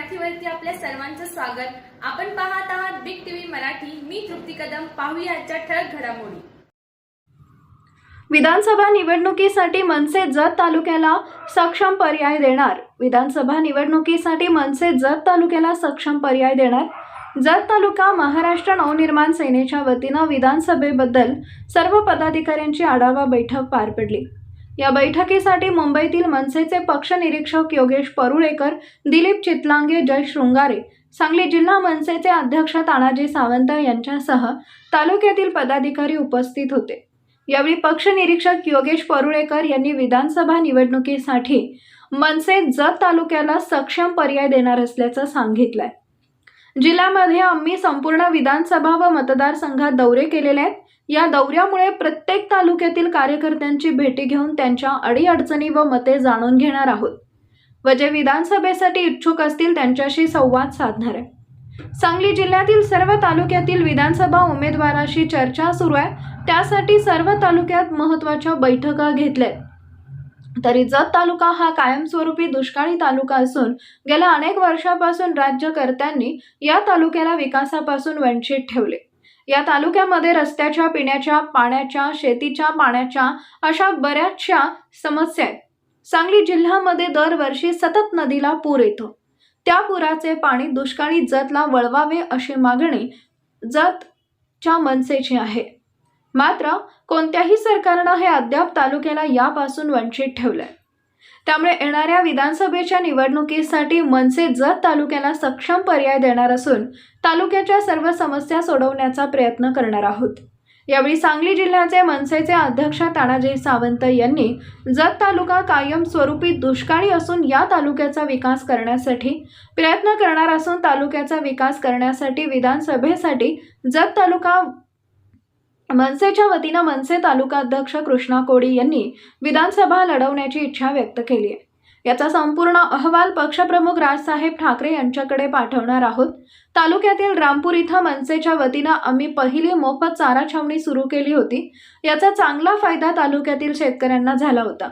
मराठीवरती आपल्या सर्वांचं स्वागत. आपण पाहत आहात बिग टीव्ही मराठी. मी तृप्ती कदम. पाहूया आजच्या ठळक घडामोडी. विधानसभा निवडणुकीसाठी मनसे जत तालुक्याला सक्षम पर्याय देणार. विधानसभा निवडणुकीसाठी मनसे जत तालुक्याला सक्षम पर्याय देणार. जत तालुका महाराष्ट्र नवनिर्माण सेनेच्या वतीनं विधानसभेबद्दल सर्व पदाधिकाऱ्यांची आढावा बैठक पार पडली. या बैठकीसाठी मुंबईतील मनसेचे पक्ष निरीक्षक योगेश परुळेकर दिलीप चितलांगे जय शृंगारे सांगली जिल्हा मनसेचे अध्यक्ष तानाजी सावंत यांच्यासह तालुक्यातील पदाधिकारी उपस्थित होते. यावेळी पक्ष निरीक्षक योगेश परुळेकर यांनी विधानसभा निवडणुकीसाठी मनसे जत तालुक्याला सक्षम पर्याय देणार असल्याचं सांगितलंय. जिल्ह्यामध्ये आम्ही संपूर्ण विधानसभा व मतदारसंघात दौरे केलेले आहेत. या दौऱ्यामुळे प्रत्येक तालुक्यातील कार्यकर्त्यांची भेटी घेऊन त्यांच्या अडीअडचणी व मते जाणून घेणार आहोत. व जे विधानसभेसाठी इच्छुक असतील त्यांच्याशी संवाद साधणार आहे. सांगली जिल्ह्यातील सर्व तालुक्यातील विधानसभा उमेदवाराशी चर्चा सुरू आहे. त्यासाठी सर्व तालुक्यात महत्त्वाच्या बैठका घेतल्या तरी जत तालुका हा कायमस्वरूपी दुष्काळी तालुका असून गेल्या अनेक वर्षापासून राज्यकर्त्यांनी या तालुक्याला विकासापासून वंचित ठेवले. या तालुक्यामध्ये रस्त्याच्या पिण्याच्या पाण्याच्या शेतीच्या पाण्याच्या अशा बऱ्याचशा समस्या आहेत. सांगली जिल्ह्यामध्ये दरवर्षी सतत नदीला पूर येतो. त्या पुराचे पाणी दुष्काळी जतला वळवावे अशी मागणी जतच्या मनसेची आहे. मात्र कोणत्याही सरकारनं हे अद्याप तालुक्याला यापासून वंचित ठेवलंय. त्यामुळे येणाऱ्या विधानसभेच्या निवडणुकीसाठी मनसे जत तालुक्याला सक्षम पर्याय देणार असून तालुक्याच्या सर्व समस्या सोडवण्याचा प्रयत्न करणार आहोत. यावेळी सांगली जिल्ह्याचे मनसेचे अध्यक्ष तानाजी सावंत यांनी जत तालुका कायम स्वरूपी दुष्काळी असून या तालुक्याचा विकास करण्यासाठी प्रयत्न करणार असून तालुक्याचा विकास करण्यासाठी विधानसभेसाठी जत तालुका मनसेच्या वतीनं मनसे तालुका अध्यक्ष कृष्णा कोडी यांनी विधानसभा लढवण्याची इच्छा व्यक्त केली आहे. याचा संपूर्ण अहवाल पक्षप्रमुख राजसाहेब ठाकरे यांच्याकडे पाठवणार आहोत. तालुक्यातील रामपूर इथं मनसेच्या वतीनं आम्ही पहिली मोफत चारा छावणी सुरू केली होती. याचा चांगला फायदा तालुक्यातील शेतकऱ्यांना झाला होता.